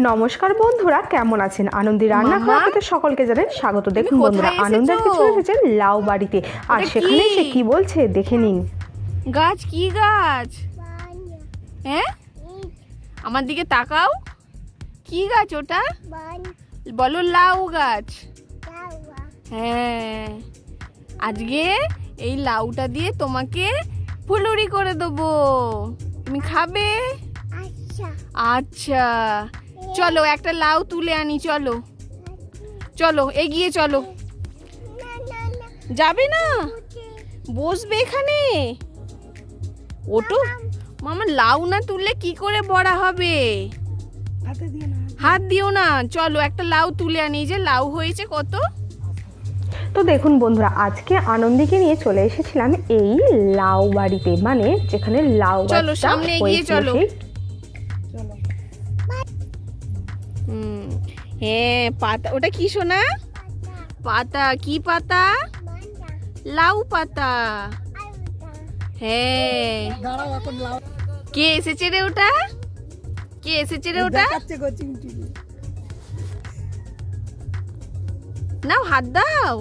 নমস্কার বন্ধুরা কেমন আছেন? আনন্দি রান্না? আপনাদের সকলকে জানাই স্বাগত। দেখুন বন্ধুরা আনন্দ এসেছ? কিছু এসেছে লাউ বাড়িতে। আর সেখানে সে কি বলছে দেখে নিন। গাছ? কি গাছ? হ্যাঁ আমার দিকে তাকাও। কি গাছ ওটা? বলো লাউ গাছ। হ্যাঁ। আজকে এই লাউটা দিয়ে তোমাকে ফুলুরি করে দেবো। তুমি খাবে? আচ্ছা। চলো একটা লাউ তুলে আনি চলো। চলো এগিয়ে চলো। যাবে না? বসবে এখানে? ওটো মামা লাউ না তুললে কি করে বড়া হবে? হাত দিও না। চলো একটা লাউ তুলে আনি। যে লাউ হয়েছে কত? তো দেখুন বন্ধুরা আজকে আনন্দীকে নিয়ে চলে এসেছিলাম এই লাউ বাড়িতে। মানে যেখানে লাউ চলো, সামনে এগিয়ে চলো। হ্যাঁ পাতা ওটা কি শোনা পাতা কি পাতা? লাউ পাতা। হ্যাঁ। কে এসেছে রে ওটা? কে এসেছে রে ওটা। নাও হাত দাও।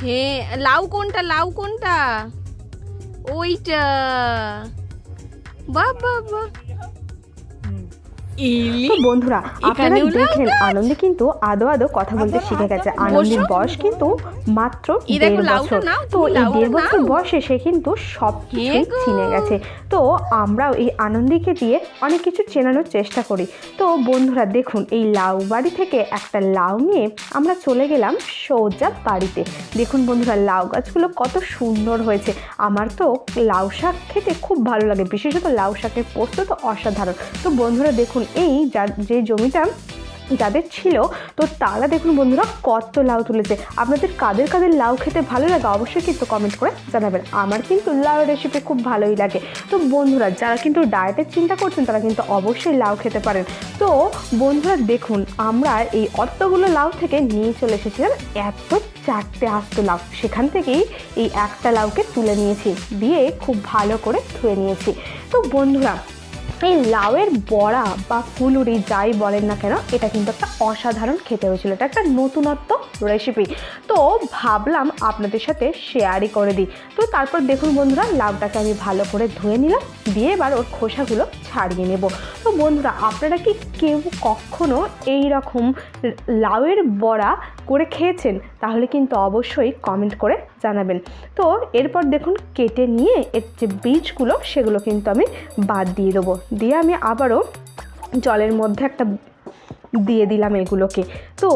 হ্যাঁ লাউ কোনটা লাউ কোনটা? ওইটা। বাহ বাহ। তো বন্ধুরা আপনারা দেখলেন আনন্দে কিন্তু আদো আদো কথা বলতে শিখে গেছে। আনন্দের বয়স কিন্তু মাত্র দেড় বছর। তো এই দেড় বছর বয়সে সে কিন্তু সব কিছুই চিনে গেছে। তো আমরাও এই আনন্দীকে দিয়ে অনেক কিছু চেনানোর চেষ্টা করি। তো বন্ধুরা দেখুন এই লাউ বাড়ি থেকে একটা লাউ নিয়ে আমরা চলে গেলাম সৌজা বাড়িতে। দেখুন বন্ধুরা লাউ গাছগুলো কত সুন্দর হয়েছে। আমার তো লাউ শাক খেতে খুব ভালো লাগে। বিশেষত লাউ শাকের পোস্ত তো অসাধারণ। তো বন্ধুরা দেখুন এই যা, যে জমিটা যাদের ছিল, তো তারা দেখুন বন্ধুরা কত লাউ তুলেছে। আপনাদের কাদের কাদের লাউ খেতে ভালো লাগে অবশ্যই কিন্তু কমেন্ট করে জানাবেন। আমার কিন্তু লাউ রেসিপি খুব ভালোই লাগে। তো বন্ধুরা, যারা কিন্তু ডায়েটের চিন্তা করছেন, তারা কিন্তু অবশ্যই লাউ খেতে পারেন। তো বন্ধুরা দেখুন, আমরা এই অতগুলো লাউ থেকে নিয়ে চলে এসেছিলাম এত চারটে আস্ত লাউ। সেখান থেকেই এই একটা লাউকে তুলে নিয়েছি, দিয়ে খুব ভালো করে ধুয়ে নিয়েছি। তো বন্ধুরা এই লাউয়ের বড়া বা ফুলুরি যাই বলেন না কেন, এটা কিন্তু একটা অসাধারণ খেতে হয়েছিল। এটা একটা নতুনত্ব রেসিপি তো ভাবলাম আপনাদের সাথে শেয়ারই করে দিই। তো তারপর দেখুন বন্ধুরা, লাউটাকে আমি ভালো করে ধুয়ে নিলাম, দিয়ে এবার ওর খোসাগুলো ছাড়িয়ে নেব। তো বন্ধুরা, আপনারা কি কেউ কখনো এই রকম লাউয়ের বড়া করে খেয়েছেন, তাহলে কিন্তু অবশ্যই কমেন্ট করে জানাবেন। তো এরপর দেখুন, কেটে নিয়ে এর যে বীজগুলো, সেগুলো কিন্তু আমি বাদ দিয়ে দেবো। দিয়ে আমি আবারও জলের মধ্যে একটা দিয়ে দিলাম এগুলোকে। তো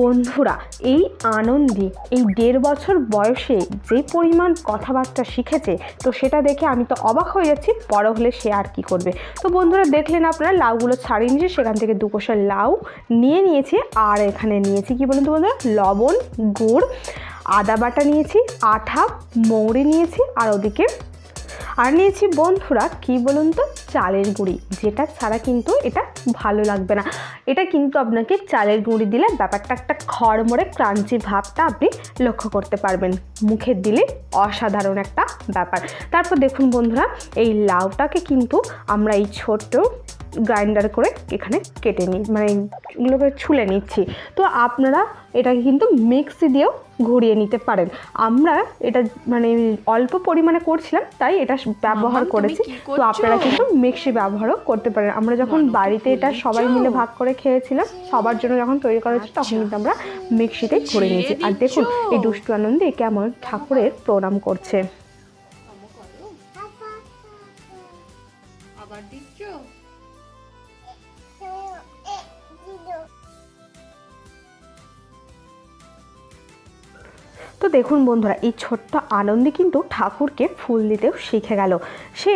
বন্ধুরা, এই আনন্দি, এই দেড় বছর বয়সে যে পরিমাণ কথাবার্তা শিখেছে, তো সেটা দেখে আমি তো অবাক হয়ে যাচ্ছি, বড় হলে সে আর কি করবে? তো বন্ধুরা, দেখলেন আপনারা, লাউগুলো ছাড়িয়ে নিয়েছে, সেখান থেকে দু কোষা লাউ নিয়ে নিয়েছি, আর এখানে নিয়েছি কি বলুন তো বন্ধুরা, লবণ, গুড়, আদা বাটা নিয়েছি, আঠা, মৌরি নিয়েছি, আর ওদিকে, আর নিয়েছি বন্ধুরা, কি বলুন তো চালের গুঁড়ি, যেটা ছাড়া কিন্তু এটা ভালো লাগবে না। এটা কিন্তু আপনাকে চালের গুঁড়ি দিলে ব্যাপারটা একটা খড়মড়ে, ক্রাঞ্চি ভাবটা আপনি লক্ষ্য করতে পারবেন। মুখে দিলে অসাধারণ একটা ব্যাপার। তারপর দেখুন বন্ধুরা, এই লাউটাকে কিন্তু আমরা এই ছোট্ট গ্রাইন্ডার করে এখানে কেটে নিই মানে এগুলোকে ছুলে নিচ্ছি। তো আপনারা এটাকে কিন্তু মিক্সি দিয়েও ঘুরিয়ে নিতে পারেন। আমরা এটা মানে অল্প পরিমাণে করছিলাম তাই এটা ব্যবহার করেছি। তো আপনারা কিন্তু মিক্সি ব্যবহারও করতে পারেন। আমরা যখন বাড়িতে এটা সবাই মিলে ভাগ করে খেয়েছিলাম সবার জন্য যখন তৈরি করা হয়েছে তখন আচ্ছা। কিন্তু আমরা মিক্সিতেই ঘুরে নিয়েছি। আর দেখুন এই দুষ্টু আনন্দে কেমন ঠাকুরের প্রণাম করছে। আবার দিচ্ছ? তো দেখুন বন্ধুরা, এই ছোট্ট আনন্দে কিন্তু ঠাকুরকে ফুল দিতেও শিখে গেল। সে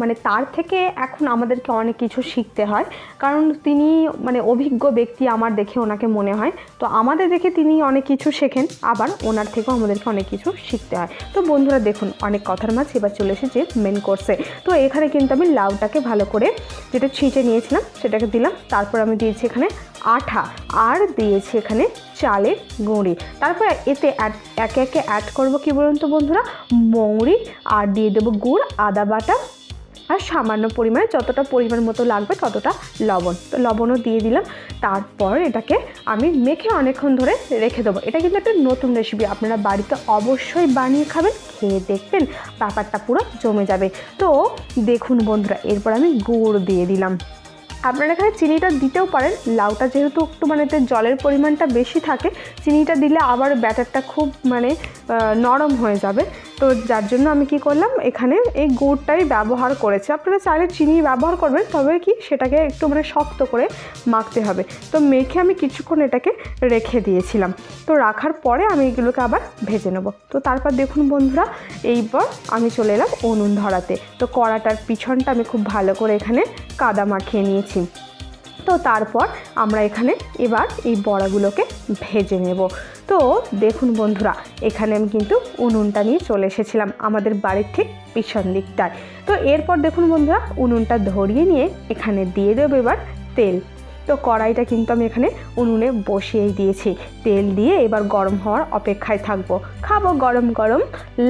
মানে তার থেকে এখন আমাদেরকে অনেক কিছু শিখতে হয়। কারণ তিনি মানে অভিজ্ঞ ব্যক্তি আমার দেখে ওনাকে মনে হয়। তো আমাদের দেখে তিনি অনেক কিছু শেখেন, আবার ওনার থেকেও আমাদেরকে অনেক কিছু শিখতে হয়। তো বন্ধুরা দেখুন, অনেক কথার মাঝে এবার চলে এসেছে মেন কোর্সে তো এখানে কিন্তু আমি লাউটাকে ভালো করে যেটা ছিঁচে নিয়েছিলাম, সেটাকে দিলাম, তারপর আমি দিয়েছি এখানে আঠা। আর দিয়েছি এখানে চালের গুঁড়ি। তারপর এতে একে একে অ্যাড করব কি বলুন তো বন্ধুরা? মৌরি, আর দিয়ে দেবো গুড়, আদা বাটা, আর সামান্য পরিমাণে যতটা পরিমাণ মতো লাগবে ততটা লবণ। তো লবণও দিয়ে দিলাম। তারপর এটাকে আমি মেখে অনেকক্ষণ ধরে রেখে দেবো। এটা কিন্তু একটা নতুন রেসিপি আপনারা বাড়িতে অবশ্যই বানিয়ে খাবেন, খেয়ে দেখবেন, ব্যাপারটা পুরো জমে যাবে। তো দেখুন বন্ধুরা, এরপর আমি গুড় দিয়ে দিলাম। আপনারা এখানে চিনিটা দিতেও পারেন। লাউটা যেহেতু একটু মানে জলের পরিমাণটা বেশি থাকে, চিনিটা দিলে আবার ব্যাটারটা খুব মানে নরম হয়ে যাবে। তো যার জন্য আমি কি করলাম, এখানে এই গুড়টাই ব্যবহার করেছি। আপনারা চাইলে চিনি ব্যবহার করবেন, তবে কি সেটাকে একটু মানে শক্ত করে মাখতে হবে। তো মেখে আমি কিছুক্ষণ এটাকে রেখে দিয়েছিলাম। তো রাখার পরে আমি এগুলোকে আবার ভেজে নেব। তো তারপর দেখুন বন্ধুরা, এইবার আমি চলে এলাম উনুন ধরাতে। তো কড়াটার পিছনটা আমি খুব ভালো করে এখানে কাদা মাখিয়ে নিয়েছি। তো তারপর আমরা এখানে এবার এই বড়াগুলোকে ভেজে নেব। তো দেখুন বন্ধুরা, এখানে আমি কিন্তু উনুনটা নিয়ে চলে এসেছিলাম আমাদের বাড়ির ঠিক পিছন দিকটায়। তো এরপর দেখুন বন্ধুরা, উনুনটা ধরিয়ে নিয়ে এখানে দিয়ে দেবো এবার তেল। তো কড়াইটা কিন্তু আমি এখানে উনুনে বসিয়েই দিয়েছি। তেল দিয়ে এবার গরম হওয়ার অপেক্ষায় থাকব। খাব গরম গরম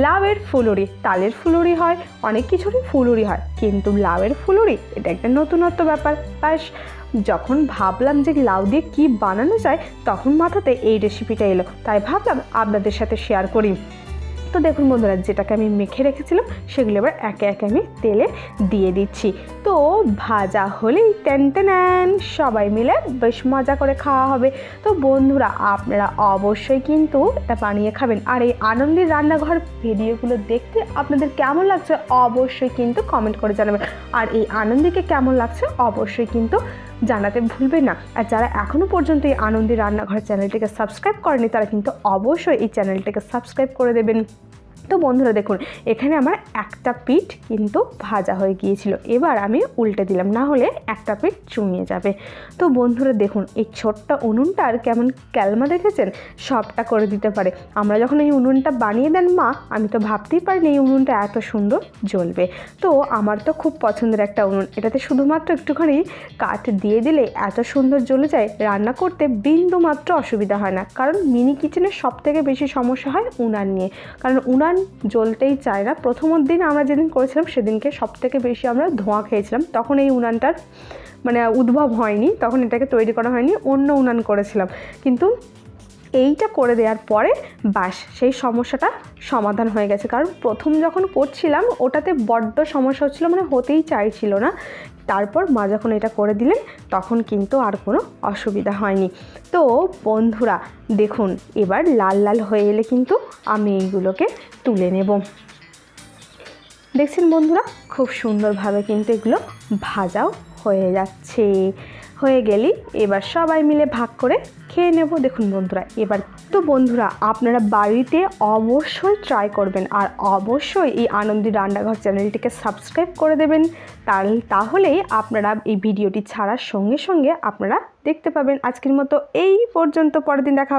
লাউয়ের ফুলুরি। তালের ফুলুরি হয়, অনেক কিছুরই ফুলুরি হয়, কিন্তু লাউয়ের ফুলুরি, এটা একটা নতুনত্ব ব্যাপার। ব্যাস যখন ভাবলাম যে লাউ দিয়ে কী বানানো যায়, তখন মাথাতে এই রেসিপিটা এলো। তাই ভাবলাম আপনাদের সাথে শেয়ার করি। তো দেখুন বন্ধুরা, যেটাকে আমি মেখে রেখেছিলাম, সেগুলো এবার একে একে আমি তেলে দিয়ে দিচ্ছি। তো ভাজা হলেই টেন সবাই মিলে বেশ মজা করে খাওয়া হবে। তো বন্ধুরা, আপনারা অবশ্যই কিন্তু এটা বানিয়ে খাবেন। আর এই আনন্দের রান্নাঘর ভিডিওগুলো দেখতে আপনাদের কেমন লাগছে, অবশ্যই কিন্তু কমেন্ট করে জানাবেন। আর এই আনন্দীকে কেমন লাগছে, অবশ্যই কিন্তু জানাতে ভুলবেন না। আর যারা এখনও পর্যন্ত এই আনন্দী রান্নাঘর চ্যানেলটিকে সাবস্ক্রাইব করেনি, তারা কিন্তু অবশ্যই এই চ্যানেলটিকে সাবস্ক্রাইব করে দেবেন। তো বন্ধুরা দেখুন, এখানে আমার একটা পিঠ কিন্তু ভাজা হয়ে গিয়েছিল। এবার আমি উল্টে দিলাম, না হলে একটা পিঠ চুমিয়ে যাবে। তো বন্ধুরা দেখুন, এই ছোট্ট উনুনটার কেমন ক্যালমা দেখেছেন? সবটা করে দিতে পারে। আমরা যখন এই উনুনটা বানিয়ে দেন মা, আমি তো ভাবতেই পারিনি এই উনুনটা এত সুন্দর জ্বলবে। তো আমার তো খুব পছন্দের একটা উনুন। এটাতে শুধুমাত্র একটুখানি কাঠ দিয়ে দিলে এত সুন্দর জ্বলে যায়, রান্না করতে বিন্দু মাত্র অসুবিধা হয় না। কারণ মিনি কিচেনের সব থেকে বেশি সমস্যা হয় উনান নিয়ে। কারণ উনান জ্বলতেই চায় না। প্রথম দিন আমরা যেদিন করেছিলাম সেদিনকে সব থেকে বেশি আমরা ধোঁয়া খেয়েছিলাম। তখন এই উনানটার মানে উদ্ভব হয়নি, তখন এটাকে তৈরি করা হয়নি, অন্য উনান করেছিলাম। কিন্তু এইটা করে দেওয়ার পরে বাস, সেই সমস্যাটা সমাধান হয়ে গেছে। কারণ প্রথম যখন করছিলাম, ওটাতে বড্ড সমস্যা হচ্ছিল মানে হতেই চাইছিল না। তারপর মা যখন এটা করে দিলেন, তখন কিন্তু আর কোনো অসুবিধা হয়নি। তো বন্ধুরা, দেখুন, এবার লাল লাল হয়ে এলে কিন্তু আমি এইগুলোকে তুলে নেব। দেখছেন বন্ধুরা, খুব সুন্দরভাবে কিন্তু এগুলো ভাজাও হয়ে যাচ্ছে। হয়ে গেলি, এবার সবাই মিলে ভাগ করে খেয়ে নেব দেখুন বন্ধুরা, এবার তো বন্ধুরা আপনারা বাড়িতে অবশ্যই ট্রাই করবেন আর অবশ্যই এই আনন্দী রান্নাঘর চ্যানেলটিকে সাবস্ক্রাইব করে দেবেন তাহলেই আপনারা এই ভিডিওটি ছাড়ার সঙ্গে সঙ্গে আপনারা দেখতে পাবেন আজকের মতো এই পর্যন্ত, পরের দিন দেখা।